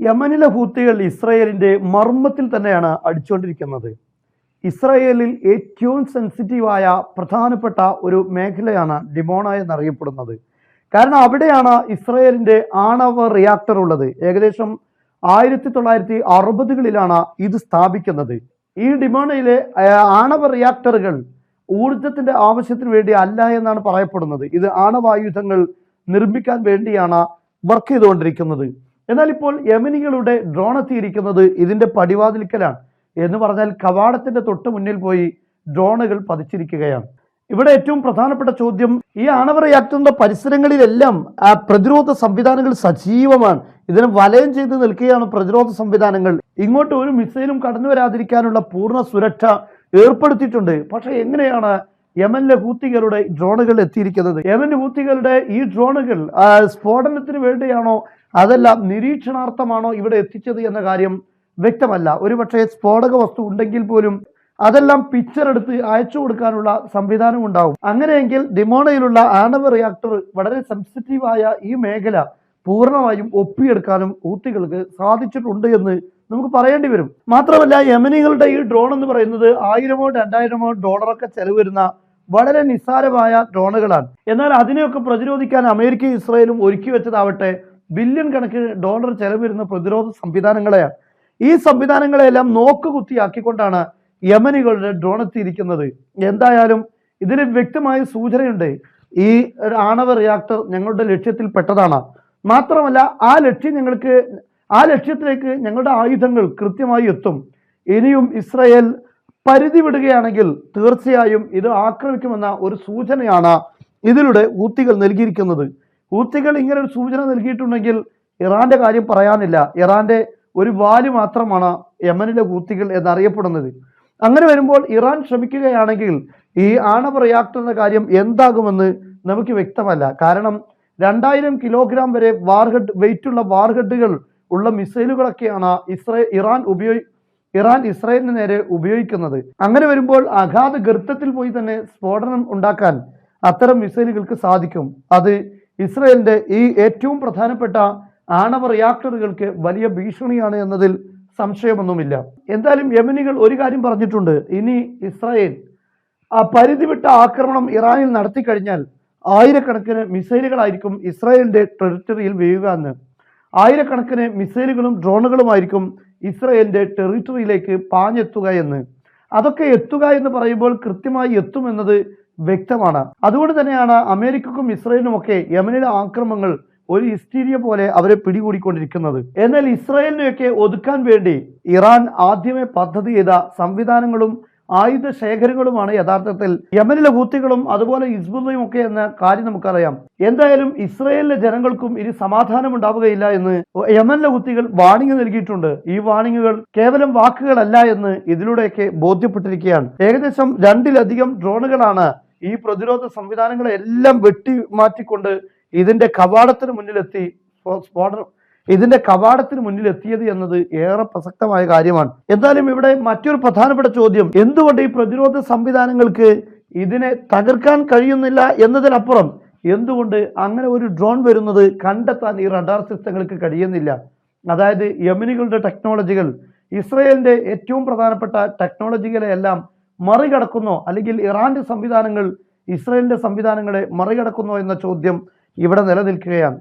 യമനിലെ ഹൂത്തികൾ ഇസ്രയേലിന്റെ മർമ്മത്തിൽ തന്നെയാണ് അടിച്ചുകൊണ്ടിരിക്കുന്നത്. ഇസ്രയേലിൽ ഏറ്റവും സെൻസിറ്റീവായ പ്രധാനപ്പെട്ട ഒരു മേഖലയാണ് ഡിമോണ എന്നറിയപ്പെടുന്നത്. കാരണം അവിടെയാണ് ഇസ്രയേലിന്റെ ആണവ റിയാക്ടർ ഉള്ളത്. ഏകദേശം ആയിരത്തി തൊള്ളായിരത്തി അറുപതുകളിലാണ് ഇത് സ്ഥാപിക്കുന്നത്. ഈ ഡിമോണയിലെ ആണവ റിയാക്ടറുകൾ ഊർജത്തിന്റെ ആവശ്യത്തിന് വേണ്ടി അല്ല എന്നാണ് പറയപ്പെടുന്നത്. ഇത് ആണവായുധങ്ങൾ നിർമ്മിക്കാൻ വേണ്ടിയാണ് വർക്ക് ചെയ്തുകൊണ്ടിരിക്കുന്നത്. എന്നാൽ ഇപ്പോൾ യമനികളുടെ ഡ്രോൺ എത്തിയിരിക്കുന്നത് ഇതിന്റെ പടിവാതിൽക്കലാണ്. എന്ന് പറഞ്ഞാൽ കവാടത്തിന്റെ തൊട്ട് മുന്നിൽ പോയി ഡ്രോണുകൾ പതിച്ചിരിക്കുകയാണ്. ഇവിടെ ഏറ്റവും പ്രധാനപ്പെട്ട ചോദ്യം ഈ ആണവ റിയാക്ടറിന്റെ പരിസരങ്ങളിലെല്ലാം ആ പ്രതിരോധ സംവിധാനങ്ങൾ സജീവമാണ്. ഇതിനെ വലയം ചെയ്ത് നിൽക്കുകയാണ് പ്രതിരോധ സംവിധാനങ്ങൾ. ഇങ്ങോട്ട് ഒരു മിസൈലും കടന്നു വരാതിരിക്കാനുള്ള പൂർണ സുരക്ഷ ഏർപ്പെടുത്തിയിട്ടുണ്ട്. പക്ഷേ എങ്ങനെയാണ് യമനിലെ ഹൂത്തികളുടെ ഡ്രോണുകൾ എത്തിയിരിക്കുന്നത്. യമൻ ഹൂത്തികളുടെ ഈ ഡ്രോണുകൾ സ്ഫോടനത്തിന് വേണ്ടിയാണോ അതല്ല നിരീക്ഷണാർത്ഥമാണോ ഇവിടെ എത്തിച്ചത് എന്ന കാര്യം വ്യക്തമല്ല. ഒരുപക്ഷെ സ്ഫോടക വസ്തു ഉണ്ടെങ്കിൽ പോലും അതെല്ലാം പിക്ചർ എടുത്ത് അയച്ചു കൊടുക്കാനുള്ള സംവിധാനം ഉണ്ടാവും. അങ്ങനെയെങ്കിൽ ഡിമോണയിലുള്ള ആണവ റിയാക്ടർ വളരെ സെൻസിറ്റീവായ ഈ മേഖല പൂർണമായും ഒപ്പിയെടുക്കാനും ഊത്തികൾക്ക് സാധിച്ചിട്ടുണ്ട് എന്ന് നമുക്ക് പറയേണ്ടി വരും. മാത്രമല്ല യമനികളുടെ ഈ ഡ്രോൺ എന്ന് പറയുന്നത് ആയിരമോ രണ്ടായിരമോ ഡോളറൊക്കെ ചെലവ് വരുന്ന വളരെ നിസ്സാരമായ ഡ്രോണുകളാണ്. എന്നാൽ അതിനെയൊക്കെ പ്രതിരോധിക്കാൻ അമേരിക്കയും ഇസ്രയേലും ഒരുക്കി വെച്ചതാവട്ടെ ബില്യൺ കണക്കിന് ഡോളർ ചെലവ് വരുന്ന പ്രതിരോധ സംവിധാനങ്ങളെയാണ്. ഈ സംവിധാനങ്ങളെല്ലാം നോക്കുകുത്തിയാക്കിക്കൊണ്ടാണ് യമനികളുടെ ഡ്രോൺ എത്തിയിരിക്കുന്നത്. എന്തായാലും ഇതിന് വ്യക്തമായ സൂചനയുണ്ട്. ഈ ആണവ റിയാക്ടർ ഞങ്ങളുടെ ലക്ഷ്യത്തിൽ പെട്ടതാണ്. മാത്രമല്ല ആ ലക്ഷ്യം ഞങ്ങൾക്ക് ആ ലക്ഷ്യത്തിലേക്ക് ഞങ്ങളുടെ ആയുധങ്ങൾ കൃത്യമായി എത്തും. ഇനിയും ഇസ്രയേൽ പരിധി വിടുകയാണെങ്കിൽ തീർച്ചയായും ഇത് ആക്രമിക്കുമെന്ന ഒരു സൂചനയാണ് ഇതിലൂടെ ഊത്തികൾ നൽകിയിരിക്കുന്നത്. ഊത്തികൾ ഇങ്ങനെ ഒരു സൂചന നൽകിയിട്ടുണ്ടെങ്കിൽ ഇറാന്റെ കാര്യം പറയാനില്ല. ഇറാന്റെ ഒരു വാൽ മാത്രമാണ് യമനിലെ ഊത്തികൾ എന്നറിയപ്പെടുന്നത്. അങ്ങനെ വരുമ്പോൾ ഇറാൻ ശ്രമിക്കുകയാണെങ്കിൽ ഈ ആണവ റിയാക്ടറിന്റെ കാര്യം എന്താകുമെന്ന് നമുക്ക് വ്യക്തമല്ല. കാരണം രണ്ടായിരം കിലോഗ്രാം വരെ വാർഹെഡ് വെയിറ്റുള്ള വാർഹെഡുകൾ ഉള്ള മിസൈലുകളൊക്കെയാണ് ഇസ്രേ ഇറാൻ ഉപയോഗി ഇറാൻ ഇസ്രായേലിന് നേരെ ഉപയോഗിക്കുന്നത്. അങ്ങനെ വരുമ്പോൾ അഗാധ ഗർത്തത്തിൽ പോയി തന്നെ സ്ഫോടനം ഉണ്ടാക്കാൻ അത്തരം മിസൈലുകൾക്ക് സാധിക്കും. അത് ഇസ്രയേലിന്റെ ഈ ഏറ്റവും പ്രധാനപ്പെട്ട ആണവ റിയാക്ടറുകൾക്ക് വലിയ ഭീഷണിയാണ് എന്നതിൽ സംശയമൊന്നുമില്ല. എന്തായാലും യമനികൾ ഒരു കാര്യം പറഞ്ഞിട്ടുണ്ട്. ഇനി ഇസ്രായേൽ ആ പരിധി വിട്ട ആക്രമണം ഇറാനിൽ നടത്തി കഴിഞ്ഞാൽ ആയിരക്കണക്കിന് മിസൈലുകളായിരിക്കും ഇസ്രായേലിന്റെ ടെറിട്ടറിയിൽ വീഴുക എന്ന്. ആയിരക്കണക്കിന് മിസൈലുകളും ഡ്രോണുകളുമായിരിക്കും ഇസ്രായേലിന്റെ ടെറിട്ടറിയിലേക്ക് പാഞ്ഞെത്തുക എന്ന്. അതൊക്കെ എത്തുക എന്ന് പറയുമ്പോൾ കൃത്യമായി എത്തുമെന്നത് വ്യക്തമാണ്. അതുകൊണ്ട് തന്നെയാണ് അമേരിക്കക്കും ഇസ്രായേലിനും ഒക്കെ യമനിലെ ആക്രമങ്ങൾ ഒരു ഹിസ്റ്റീരിയ പോലെ അവരെ പിടികൂടിക്കൊണ്ടിരിക്കുന്നത്. എന്നാൽ ഇസ്രയേലിനെയൊക്കെ ഒതുക്കാൻ വേണ്ടി ഇറാൻ ആദ്യമേ പദ്ധതി ചെയ്ത സംവിധാനങ്ങളും ആയുധ ശേഖരങ്ങളുമാണ് യഥാർത്ഥത്തിൽ. യമനിലെ ഹൂത്തികളും അതുപോലെ ഇസ്ബുദയും ഒക്കെ എന്ന കാര്യം നമുക്കറിയാം. എന്തായാലും ഇസ്രയേലിലെ ജനങ്ങൾക്കും ഇനി സമാധാനം ഉണ്ടാവുകയില്ല എന്ന് യമനിലെ ഹൂത്തികൾ വാണിംഗ് നൽകിയിട്ടുണ്ട്. ഈ വാണിങ്ങുകൾ കേവലം വാക്കുകളല്ല എന്ന് ഇതിലൂടെയൊക്കെ ബോധ്യപ്പെട്ടിരിക്കുകയാണ്. ഏകദേശം രണ്ടിലധികം ഡ്രോണുകളാണ് ഈ പ്രതിരോധ സംവിധാനങ്ങളെല്ലാം വെട്ടി മാറ്റിക്കൊണ്ട് ഇതിന്റെ കവാടത്തിന് മുന്നിലെത്തി. സ്ഫോ- സ്ഫോടനം ഇതിന്റെ കവാടത്തിന് മുന്നിൽ എത്തിയത് എന്നത് ഏറെ പ്രസക്തമായ കാര്യമാണ്. എന്തായാലും ഇവിടെ മറ്റൊരു പ്രധാനപ്പെട്ട ചോദ്യം എന്തുകൊണ്ട് ഈ പ്രതിരോധ സംവിധാനങ്ങൾക്ക് ഇതിനെ തകർക്കാൻ കഴിയുന്നില്ല എന്നതിനപ്പുറം എന്തുകൊണ്ട് അങ്ങനെ ഒരു ഡ്രോൺ വരുന്നത് കണ്ടെത്താൻ ഈ റഡാർ സിസ്റ്റങ്ങൾക്ക് കഴിയുന്നില്ല? അതായത് യമനികളുടെ ടെക്നോളജികൾ ഇസ്രയേലിന്റെ ഏറ്റവും പ്രധാനപ്പെട്ട ടെക്നോളജികളെ എല്ലാം മറികടക്കുന്നോ അല്ലെങ്കിൽ ഇറാന്റെ സംവിധാനങ്ങൾ ഇസ്രയേലിന്റെ സംവിധാനങ്ങളെ മറികടക്കുന്നോ എന്ന ചോദ്യം ഇവിടെ നിലനിൽക്കുകയാണ്.